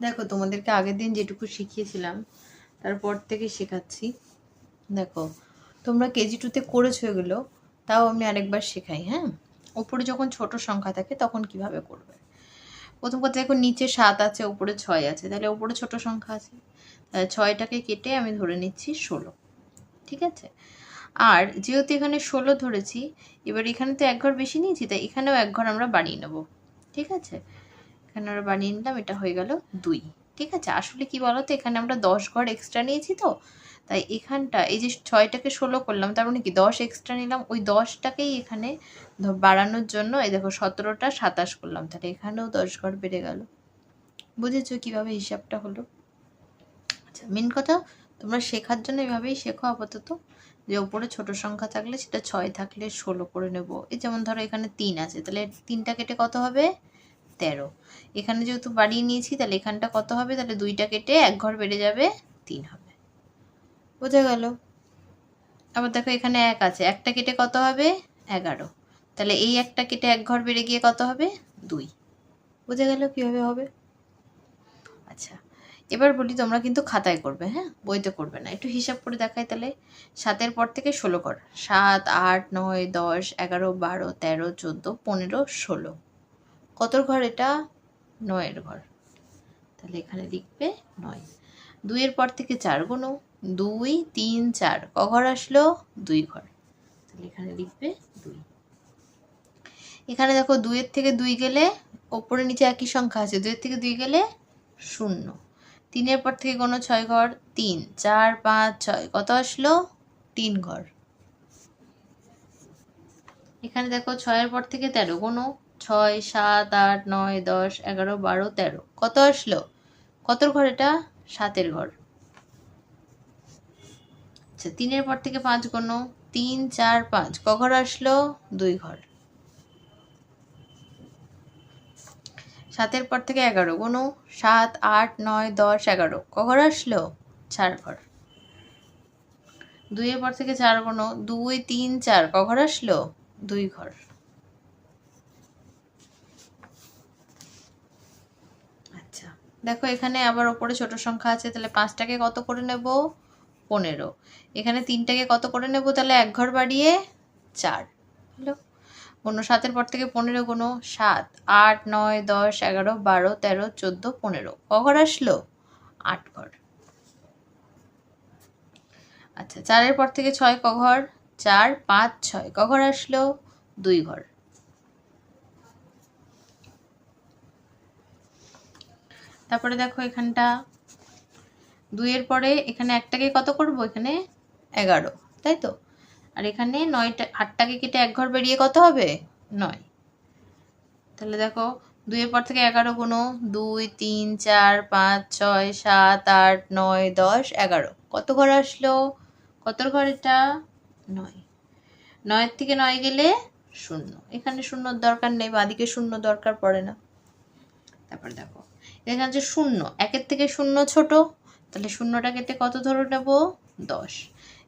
দেখো, তোমাদেরকে আগের দিন যেটুকু শিখিয়েছিলাম, তারপর থেকে শেখাচ্ছি। দেখো, তোমরা কেজি টুতে করেছ এগুলো, তাও আমি আরেকবার শেখাই হ্যাঁ? ওপরে যখন ছোট সংখ্যা থাকে, তখন কীভাবে করবে? প্রথম কথা, দেখো, নিচে সাত আছে, ওপরে ছয় আছে। তাহলে ওপরে ছোট সংখ্যা আছে। ছয়টাকে কেটে আমি ধরে নিচ্ছি ষোলো। ঠিক আছে? আর যেহেতু এখানে ষোলো ধরেছি, এবার এখানে তো এক ঘর বেশি নিয়েছি, তাই এখানেও এক ঘর আমরা বাড়িয়ে নেব। ঠিক আছে? এখানে আমরা বানিয়ে নিলাম, এটা হয়ে গেল দুই। ঠিক আছে? আসলে কি বলো তো এখানে আমরা দশ ঘর এক্সট্রা নিয়েছি তো, তাই এখানটা, এই যে ছয়টাকে ষোলো করলাম, তার মানে কি দশ এক্সট্রা নিলাম, ওই দশটাকেই এখানে বাড়ানোর জন্য, এই দেখো সতেরোটা সাতাশ করলাম, তাহলে এখানেও দশ ঘর বেড়ে গেল। বুঝেছ কীভাবে হিসাবটা হলো? আচ্ছা মেন কথা তোমরা শেখার জন্য এভাবেই শেখো আপাতত, যে ওপরে ছোট সংখ্যা থাকলে সেটা ছয় থাকলে ষোলো করে নেব। এই যেমন ধরো এখানে তিন আছে, তাহলে তিনটা কেটে কত হবে? তেরো। এখানে যেহেতু বাড়িয়ে নিয়েছি, তাহলে এখানটা কত হবে? তাহলে দুইটা কেটে এক ঘর বেড়ে যাবে তিন হবে। বোঝা গেল? আবার দেখো এখানে এক আছে। একটা কেটে কত হবে? এগারো। তাহলে এই একটা কেটে এক ঘর বেড়ে গিয়ে কত হবে? দুই। বোঝা গেল কীভাবে হবে? আচ্ছা এবার বলি তোমরা কিন্তু খাতায় করবে হ্যাঁ? বইতে করবে না। একটু হিসাব করে দেখাই তাহলে। সাতের পর থেকে ষোলো কর। সাত, আট, নয়, দশ, এগারো, বারো, তেরো, চোদ্দ, পনেরো, ষোলো। কত ঘর এটা? নয়ের ঘর। তাহলে এখানে লিখবে নয়। দুইয়ের পর থেকে চার গুনো দুই, তিন, চার। ক ঘর আসলো? দুই ঘর। তাহলে এখানে লিখবে দুই। এখানে দেখো দুইয়ের থেকে দুই গেলে ওপরে নিচে একই সংখ্যা আছে। দুইয়ের থেকে দুই গেলে শূন্য। তিনের পর থেকে কোনো ছয় ঘর, তিন। চার, পাঁচ, ছয়। কত আসলো? তিন ঘর। এখানে দেখো ছয়ের পর থেকে তেরো কোনো ছয়, সাত, আট, নয়, দশ, এগারো, বারো, তেরো। কত আসলো? কত ঘর এটা? সাতের ঘর। আচ্ছা তিনের পর থেকে পাঁচ কোনো তিন, চার, পাঁচ। ক ঘর আসলো? দুই ঘর। সাতের পর থেকে এগারো কোনো সাত, আট, নয়, দশ, এগারো। ক ঘর আসলো? চার ঘর। দুইয়ের পর থেকে চার কোনো দুই, তিন, চার। ক ঘর আসলো? দুই ঘর আচ্ছা দেখো, এখানে আবার ওপরে ছোট সংখ্যা আছে, তাহলে পাঁচটাকে কত করে নেব? পনেরো। এখানে তিনটাকে কত করে নেব? তাহলে এক ঘর বাড়িয়ে চার। হলো? কোনো সাতের পর থেকে পনেরো কোনো সাত, আট, নয়, দশ, এগারো, বারো, তেরো, চোদ্দ, পনেরো। ক ঘর আসলো? আট ঘর। আচ্ছা চারের পর থেকে ছয় ক ঘর? চার, পাঁচ, ছয়। ক ঘর আসলো? দুই ঘর। তারপরে দেখো এখানটা দুইয়ের পরে এখানে একটাকে কত করব? এখানে এগারো, তাই তো? আর এখানে নয়টা, আটটাকে কেটে এক ঘর বেরিয়ে কত হবে? নয়। তাহলে দেখো দুইয়ের পর থেকে এগারো গুনো দুই, তিন, চার, পাঁচ, ছয়, সাত, আট, নয়, দশ, এগারো। কত ঘর আসলো? কতর ঘর এটা? নয়। নয়ের থেকে নয় গেলে শূন্য। এখানে শূন্যর দরকার নেই, বাদিকে শূন্য দরকার পড়ে না। তারপর দেখো এখানে হচ্ছে শূন্য। একের থেকে শূন্য ছোট। তাহলে শূন্যটা কেটে কত ধরে নেব? দশ।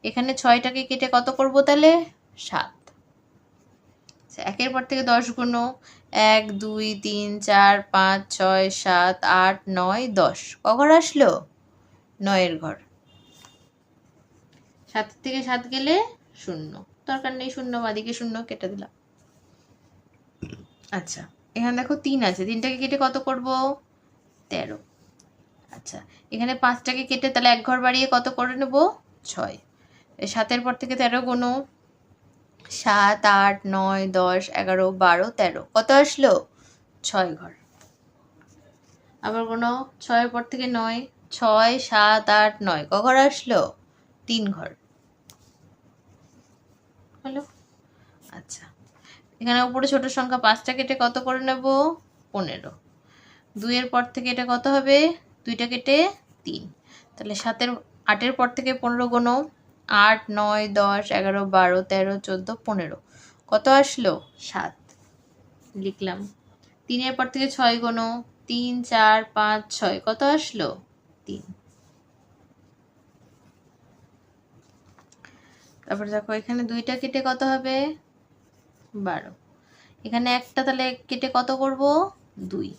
এখানে ছয়টাকে কেটে কত করব তাহলে? সাত। আচ্ছা, একের পর থেকে দশ গুণ এক দুই তিন চার পাঁচ ছয় সাত আট নয় দশ। ক ঘর আসলো? নয়ের ঘর। সাত থেকে সাত গেলে শূন্য। দরকার নেই শূন্য বাদিকে শূন্য কেটে দিলাম। আচ্ছা এখানে দেখো তিন আছে। তিনটাকে কেটে কত করব? তেরো। আচ্ছা এখানে পাঁচটাকে কেটে তাহলে এক ঘর বাড়িয়ে কত করে নেব? ছয়। সাতের পর থেকে তেরো কোনো সাত, আট, নয়, দশ, এগারো, বারো, তেরো। কত আসলো? ছয় ঘর। আবার কোনো ছয়ের পর থেকে নয়, ছয়, সাত, আট, নয়। ক ঘর আসলো? তিন ঘর। হলো? আচ্ছা। এখানে উপরে ছোট সংখ্যা পাঁচটা কেটে কত করে নেব? পনেরো। দুইয়ের পর থেকে এটা কত হবে? দুইটা কেটে তিন। তাহলে সাতের, আটের পর থেকে পনেরো গোনো আট, নয়, দশ, এগারো, বারো, তেরো, চোদ্দ, পনেরো। কত আসলো? সাত। লিখলাম। তিনের পর থেকে ছয় গোনো তিন, চার, পাঁচ, ছয়। কত আসলো? তিন। তারপর দেখো, এখানে দুইটা কেটে কত হবে? বারো। এখানে একটা তাহলে কেটে কত করব? দুই।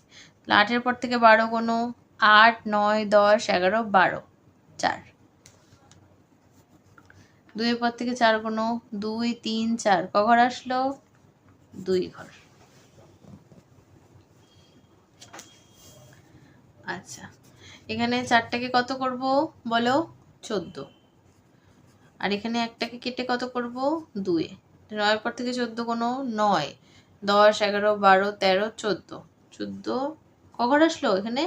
আটের পর থেকে বারো কোনো আট, নয়, দশ, এগারো, বারো, চার। দুইয়ের পর থেকে চার গুনো দুই, তিন, চার। ক ঘর আসলো? দুই ঘর। আচ্ছা এখানে চারটাকে কত করব বলো? চোদ্দ। আর এখানে একটাকে কেটে কত করব? দুই। নয়ের পর থেকে চোদ্দ কোনো নয়, দশ, এগারো, বারো, তেরো, চোদ্দ। চোদ্দ ক ঘর আসলো এখানে?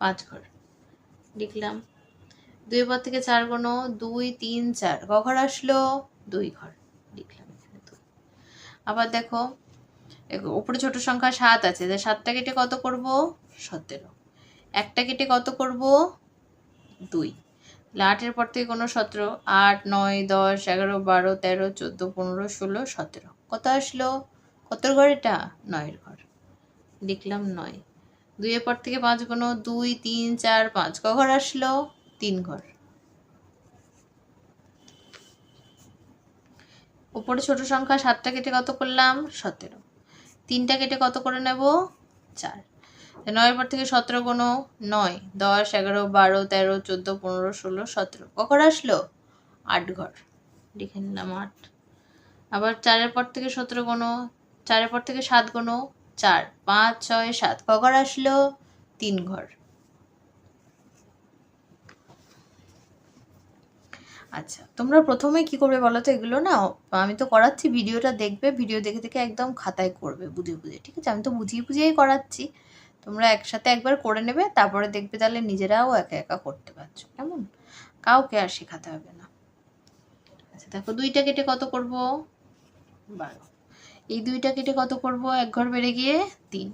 পাঁচ ঘর লিখলাম। দুই পর থেকে চার কোনো দুই, তিন, চার। ক ঘর আসলো? দুই ঘর। লিখলাম এখানে দুই। আবার দেখো উপরে ছোট সংখ্যা সাত আছে। যে সাতটা কেটে কত করব? সতেরো। একটা কেটে কত করব? দুই। তাহলে আটের পর থেকে কোনো সতেরো। আট, নয়, দশ, এগারো, বারো, তেরো, চোদ্দ, পনেরো, ষোলো, সতেরো। কত আসলো? কত ঘর এটা? নয়ের ঘর। লিখলাম নয়। দুইয়ের পর থেকে পাঁচ কোনো দুই, তিন, চার, পাঁচ। ক ঘর আসলো? তিন ঘর। উপরে ছোট সংখ্যা সাতটা কেটে কত করলাম? সতেরো। তিনটা কেটে কত করে নেব? চার। নয়ের পর থেকে সতেরো কোনো নয়, দশ, এগারো, বারো, তেরো, চোদ্দ, পনেরো, ষোলো, সতেরো। কখন আসলো? আট ঘর। লিখে নিলাম আট। আবার চারের পর থেকে সতেরো কোনো চারের পর থেকে সাত কোনো চার, পাঁচ, ছয়, সাত কঘর আসলো? তিন ঘর। আচ্ছা তোমরা প্রথমে কি করবে বলো তো? এগুলো না, আমি তো করাচ্ছি, ভিডিওটা দেখবে, ভিডিও দেখে দেখে একদম খাতায় করবে, বুঝে বুঝে, ঠিক আছে? আমি তো বুঝিয়ে বুঝিয়েই করাচ্ছি। তোমরা একসাথে একবার করে নেবে, তারপরে দেখবে তাহলে নিজেরাও একা একা করতে পারছ, কেমন? কাউকে আর শেখাতে হবে না। আচ্ছা দেখো, দুইটা কেটে কত করব? বারো। এই দুইটা কেটে কত করব? এক ঘর বেড়ে গিয়ে তিন।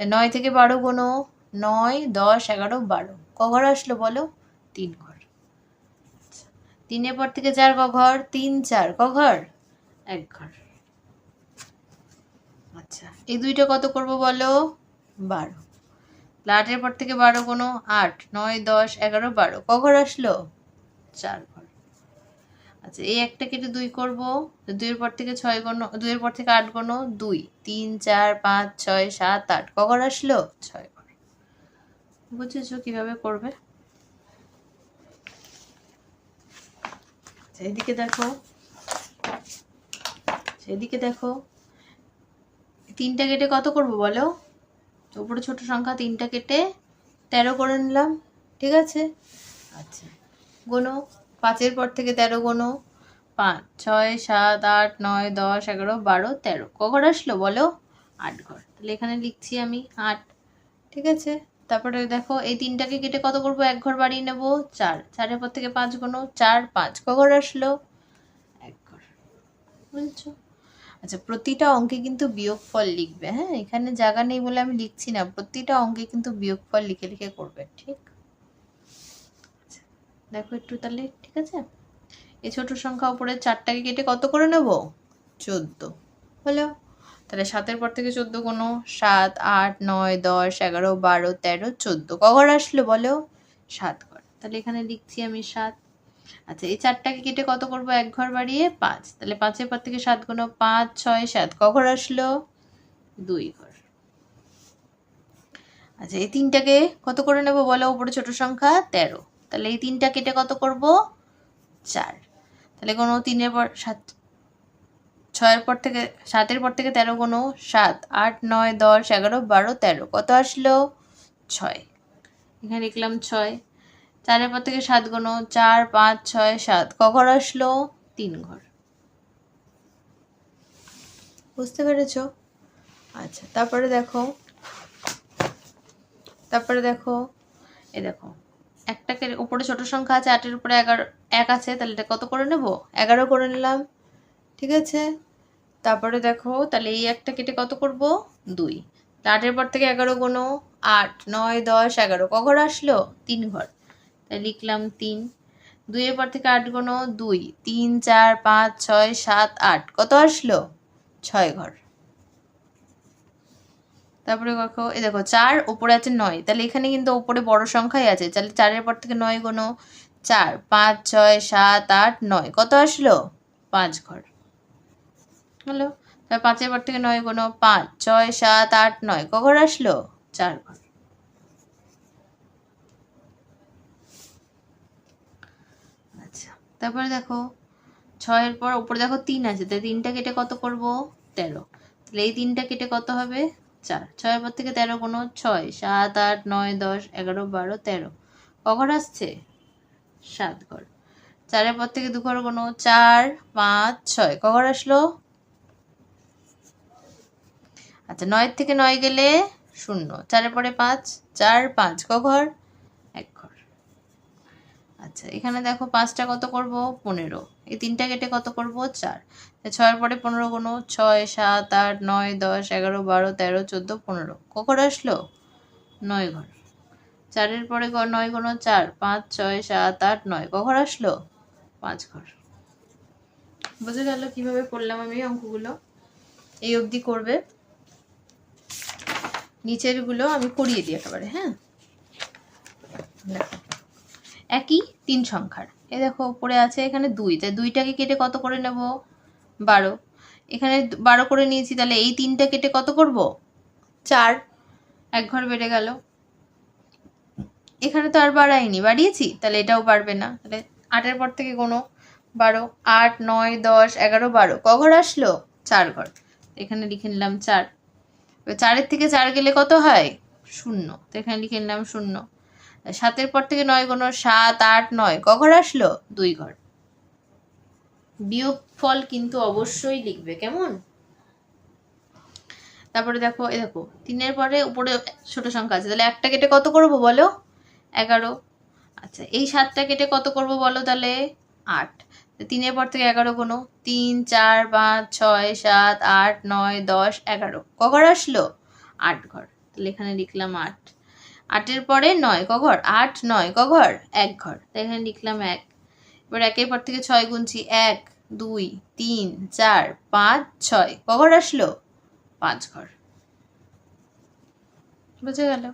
নয় থেকে বারো গোনো নয় দশ এগারো বারো। ক ঘর আসলো বলো? তিন ঘর। আচ্ছা, তিনের পর থেকে চার ক ঘর? তিন চার। ক ঘর? এক ঘর। আচ্ছা এই দুইটা কত করব বলো? বারো। আটের পর থেকে বারো কোনো আট নয় দশ এগারো বারো। ক ঘর আসলো? চার ঘর। আচ্ছা এই একটা কেটে দুই করব দুইয়ের পর থেকে ছয় গণ দুইয়ের পর থেকে আট গণ দুই তিন চার পাঁচ ছয় সাত আট ক ঘর আসলো? ছয় ঘর বুঝেছ কীভাবে করবে? আচ্ছা, এদিকে দেখো। সেদিকে দেখো। তিনটা কেটে কত করব বলো? উপরে ছোট সংখ্যা তিনটা কেটে তেরো করে নিলাম ঠিক আছে? আচ্ছা গোনো পাঁচের পর থেকে তেরো গোনো। পাঁচ, ছয়, সাত, আট, নয়, দশ, এগারো, বারো, তেরো। ক আসলো বলো? আট ঘর। তাহলে এখানে লিখছি আমি আট। ঠিক আছে? তারপরে দেখো, এই তিনটাকে কেটে কত করব? এক ঘর বাড়িয়ে নেব। চার। চারের পর থেকে পাঁচ গোনো। চার, পাঁচ। ক ঘর আসলো? এক ঘর। বুঝছ? আচ্ছা প্রতিটা অঙ্কে কিন্তু বিয়োগফল লিখবে। হ্যাঁ এখানে জায়গা নেই বলে আমি লিখছি না। প্রতিটা অঙ্কে কিন্তু বিয়োগফল লিখে লিখে করবে। ঠিক? দেখো একটু তাহলে, ঠিক আছে? এই ছোট সংখ্যা উপরে চারটাকে কেটে কত করে নেব? চোদ্দ। হলো? তাহলে সাতের পর থেকে চোদ্দ কোনো সাত, আট, নয়, দশ, এগারো, বারো, তেরো, চোদ্দ। কঘর আসলো বলো? সাত ঘর। তাহলে এখানে লিখছি আমি সাত। আচ্ছা এই চারটাকে কেটে কত করব? এক ঘর বাড়িয়ে পাঁচ। তাহলে পাঁচের পর থেকে সাত গুণ পাঁচ, ছয়, সাত। কঘর আসলো? দুই ঘর। আচ্ছা এই তিনটাকে কত করে নেব বলো? উপরে ছোট সংখ্যা তেরো। তাহলে এই তিনটা কেটে কত করব? চার। তাহলে কোনো তিনের পর সাত, ছয়ের পর থেকে, সাতের পর থেকে তেরো কোনো সাত, আট, নয়, দশ, এগারো, বারো, তেরো। কত আসলো? ছয়। এখানে লিখলাম ছয়। চারের পর থেকে সাত গোনো চার, পাঁচ, ছয়, সাত। ক ঘর আসলো? তিন ঘর। বুঝতে পেরেছ? আচ্ছা তারপরে দেখো তারপরে দেখো, এ দেখো একটাকে উপরে ছোট সংখ্যা আছে, আটের উপরে এগারো, এক আছে, তাহলে এটা কত করে নেব? এগারো করে নিলাম, ঠিক আছে? তারপরে দেখো, তাহলে এই একটা কেটে কত করব? দুই। আটের পর থেকে এগারো গোনো আট, নয়, দশ, এগারো, ক ঘর আসলো? তিন ঘর। তাই লিখলাম তিন। দুইয়ের পর থেকে আট গোনো দুই, তিন, চার, পাঁচ, ছয়, সাত, আট, কত আসলো? ছয় ঘর। তারপরে দেখো এ দেখো, চার ওপরে আছে নয়। তাহলে এখানে কিন্তু ওপরে বড় সংখ্যাই আছে। তাহলে চারের পর থেকে নয় গোনো চার, পাঁচ, ছয়, সাত, আট, নয়। কত আসলো? পাঁচ ঘর। হলো? তাহলে পাঁচের পর থেকে নয় গোনো পাঁচ, ছয়, সাত, আট, নয়। ক ঘর আসলো? চার ঘর। আচ্ছা তারপরে দেখো, ছয়ের পর উপরে দেখো তিন আছে। তাই তিনটা কেটে কত করব? তেরো। তাহলে এই তিনটা কেটে কত হবে? চার ছয়ের পর থেকে তেরো কোনো ছয়, সাত, আট, নয়, দশ, এগারো, বারো, তেরো। কখন আসছে? সাত ঘর। চারের পর থেকে দু ঘর কোনো চার, পাঁচ, ছয়। কখন আসলো? আচ্ছা নয়ের থেকে নয় গেলে শূন্য। চারের পরে পাঁচ, চার, পাঁচ। কঘর আচ্ছা এখানে দেখো পাঁচটা কত করব? পনেরো। এই তিনটা কেটে কত করব? চার। ছয়ের পরে পনেরো কোনো ছয়, সাত, আট, নয়, দশ, এগারো, বারো, তেরো, চোদ্দ, পনেরো। কখন আসলো? নয় ঘর। চারের পরে নয় কোনো চার, পাঁচ, ছয়, সাত, আট, নয়। কখন আসলো? পাঁচ ঘর। বুঝে গেল কীভাবে করলাম আমি অঙ্কগুলো? এই অবধি করবে। নিচেরগুলো আমি করিয়ে দিই একেবারে হ্যাঁ? দেখো। একই তিন সংখ্যার। এ দেখো, উপরে আছে এখানে দুই। তাই দুইটাকে কেটে কত করে নেব? বারো। এখানে বারো করে নিয়েছি, তাহলে এই তিনটা কেটে কত করব? চার। এক ঘর বেড়ে গেল। এখানে তো আর বাড়াইনি, বাড়িয়েছি? তাহলে এটাও বাড়বে না। তাহলে আটের পর থেকে কোনো বারো। আট, নয়, দশ, এগারো, বারো। ক ঘর আসলো? চার ঘর। এখানে লিখে নিলাম চার। চারের থেকে চার গেলে কত হয়? শূন্য। তো এখানে লিখে নিলাম শূন্য। সাতের পর থেকে নয় কোনো সাত, আট, নয়। ক ঘর আসলো? দুই ঘর। বিয়োগ ফল কিন্তু অবশ্যই লিখবে, কেমন? তারপরে দেখো, এ দেখো, তিনের পরে উপরে ছোট সংখ্যা আছে। তাহলে একটা কেটে কত করব বলো? এগারো। আচ্ছা এই সাতটা কেটে কত করব বলো তাহলে? আট। তিনের পর থেকে এগারো কোনো তিন, চার, পাঁচ, ছয়, সাত, আট, নয়, দশ, এগারো। ক ঘর আসলো? আট ঘর। তাহলে এখানে লিখলাম আট। আটের পরে নয় ক ঘর, আট, নয় ক ঘর, এক ঘর। তাই এখানে লিখলাম এক। এবার একের পর থেকে ছয় গুনছি, এক, দুই, তিন, চার, পাঁচ, ছয়। ক ঘর আসলো? পাঁচ ঘর। বুঝে গেল?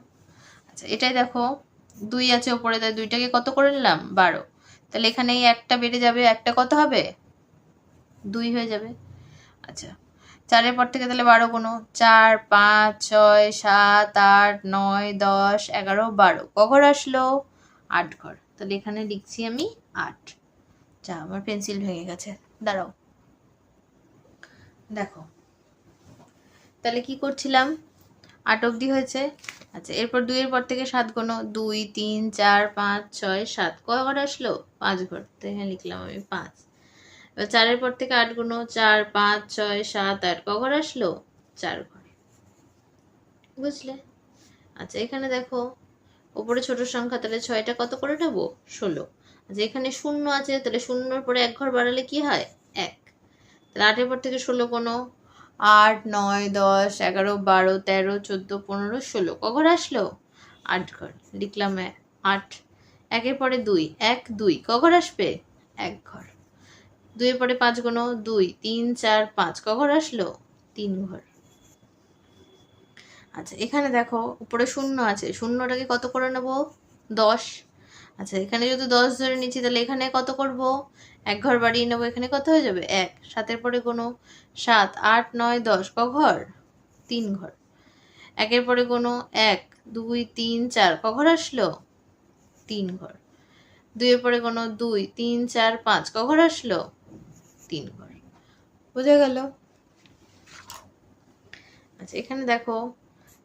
আচ্ছা এটাই দেখো। দুই আছে ওপরে, তাই দুইটাকে কত করে নিলাম? বারো। তাহলে এখানে এই একটা বেড়ে যাবে, একটা কত হবে? দুই হয়ে যাবে। আচ্ছা চারের পর থেকে তাহলে বারো কোনো চার, পাঁচ, ছয়, সাত, আট, নয়, দশ, এগারো, বারো। কঘর আসলো? আট ঘর। তাহলে এখানে লিখছি আমি আট। যা, আমার পেন্সিল ভেঙে গেছে। দাঁড়াও। দেখো। তাহলে কি করছিলাম? আট অবধি হয়েছে। আচ্ছা এরপর দুইয়ের পর থেকে সাত গোনো দুই, তিন, চার, পাঁচ, ছয়, সাত। কয় ঘর আসলো? পাঁচ ঘর। তো এখানে লিখলাম আমি পাঁচ। এবার চারের পর থেকে আট গুনো চার, পাঁচ, ছয়, সাত, আট। ক ঘর আসলো? চার ঘর। বুঝলে? আচ্ছা এখানে দেখো উপরে ছোট সংখ্যা, তাহলে ছয়টা কত করে নেব? ষোলো। আচ্ছা এখানে শূন্য আছে, তাহলে শূন্যর পরে এক ঘর বাড়ালে কি হয়? এক। তাহলে আটের পর থেকে ষোলো কোনো আট, নয়, দশ, এগারো, বারো, তেরো, চোদ্দ, পনেরো, ষোলো। ক ঘর আসলো? আট ঘর। লিখলাম আট। একের পরে দুই। এক, দুই। ক ঘর আসবে? এক ঘর। দুইয়ের পরে পাঁচ গুণ দুই, তিন, চার, পাঁচ। ক ঘর আসলো? তিন ঘর। আচ্ছা এখানে দেখো, উপরে শূন্য আছে। শূন্যটাকে কত করে নেব? দশ। আচ্ছা এখানে যদি দশ ধরে নিচ্ছি, তাহলে এখানে কত করব? এক ঘর বাড়িয়ে নেব, এখানে কত হয়ে যাবে? এক। সাতের পরে কোনো সাত, আট, নয়, দশ। ক ঘর? তিন ঘর। একের পরে কোনো এক, দুই, তিন, চার। ক ঘর আসলো? তিন ঘর। দুইয়ের পরে কোনো দুই, তিন, চার, পাঁচ। ক ঘর আসলো? তিন ঘর বোঝা গেল? আচ্ছা এখানে দেখো,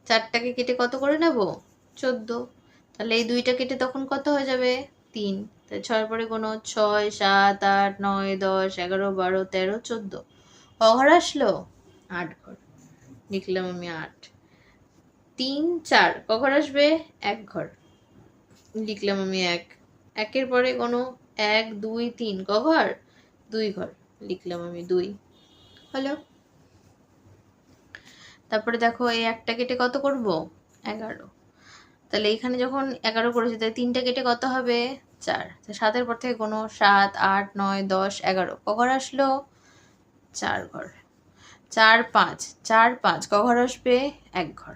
চারটাকে কেটে কত করে নেব? চোদ্দ। তাহলে এই দুইটা কেটে তখন কত হয়ে যাবে? তিন। তাই ছয়ের পরে কোনো ছয়, সাত, আট, নয়, দশ, এগারো, বারো, তেরো, চোদ্দ। ক ঘর আসলো? আট ঘর। লিখলাম আমি আট। তিন, চার। ক ঘর আসবে? এক ঘর। লিখলাম আমি এক। একের পরে কোনো এক, দুই, তিন। ক ঘর দুই ঘর। লিখলাম আমি দুই। হলো? তারপরে দেখো এই একটা কেটে কত করব? এগারো। তাহলে এখানে যখন এগারো করেছি, তাহলে তিনটা কেটে কত হবে? চার। সাতের পর থেকে কোনো সাত, আট, নয়, দশ, এগারো। ক ঘর আসলো? চার ঘর। চার, পাঁচ। চার, পাঁচ। ক ঘর আসবে? এক ঘর।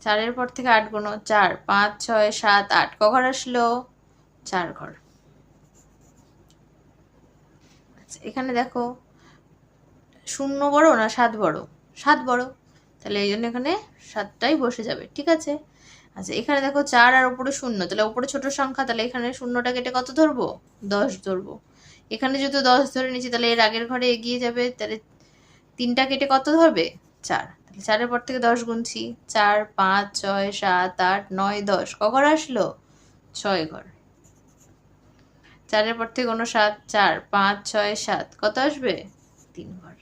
চারের পর থেকে আট গুণ চার, পাঁচ, ছয়, সাত, আট। ক ঘর আসলো? চার ঘর আচ্ছা এখানে দেখো, শূন্য বড় না সাত বড়? সাত বড়। তাহলে এই জন্য এখানে সাতটাই বসে যাবে, ঠিক আছে? আচ্ছা এখানে দেখো চার আর ওপরে শূন্য। তাহলে ওপরে ছোট সংখ্যা, তাহলে এখানে শূন্যটা কেটে কত ধরবো? দশ ধরবো। এখানে যেহেতু দশ ধরে নিচ্ছি তাহলে এর আগের ঘরে এগিয়ে যাবে, তাহলে তিনটা কেটে কত ধরবে? চার। তাহলে চারের পর থেকে দশ গুনছি। চার, পাঁচ, ছয়, সাত, আট, নয়, দশ। ক ঘর আসলো? ছয় ঘর। চারের পর থেকে কোনো সাত, চার, পাঁচ, ছয়, সাত, কত আসবে? তিন ঘর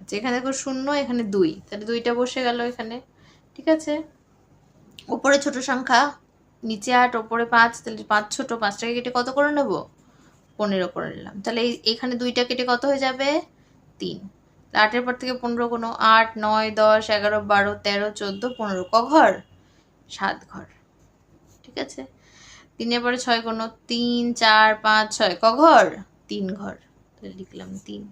আচ্ছা এখানে দেখো শূন্য, এখানে দুই। তাহলে দুইটা বসে গেল এখানে। ঠিক আছে? ওপরে ছোট সংখ্যা, নিচে আট, ওপরে পাঁচ, তাহলে পাঁচ ছোট, পাঁচটাকে কেটে কত করে নেব? পনেরো করে নিলাম। তাহলে এখানে দুইটা কেটে কত হয়ে যাবে? তিন। আটের পর থেকে পনেরো কোনো আট, নয়, দশ, এগারো, বারো, তেরো, চোদ্দ, পনেরো। ক ঘর? সাত ঘর। ঠিক আছে? তিনের পরে ছয় কোনো, তিন, চার, পাঁচ, ছয়, ক ঘর? তিন ঘর। তাহলে লিখলাম তিন।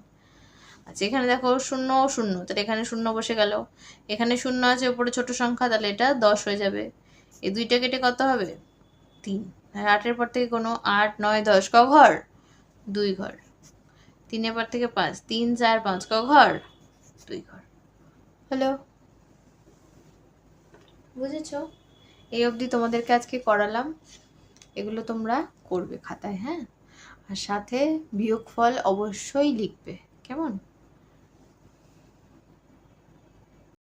আচ্ছা এখানে দেখো শূন্য শূন্য। তাহলে এখানে শূন্য বসে গেল। এখানে শূন্য আছে, উপরে ছোট সংখ্যা, তাহলে এটা দশ হয়ে যাবে। এই দুইটা কেটে কত হবে? তিন। আটের পর থেকে কোনো, আট, নয়, দশ, ক ঘর? দুই ঘর। তিনের পর থেকে পাঁচ, তিন, চার, পাঁচ, ক ঘর? দুই ঘর। হ্যালো বুঝেছ? এই অবধি তোমাদেরকে আজকে করালাম। এগুলো তোমরা করবে খাতায় হ্যাঁ? আর সাথে বিয়োগফল অবশ্যই লিখবে কেমন?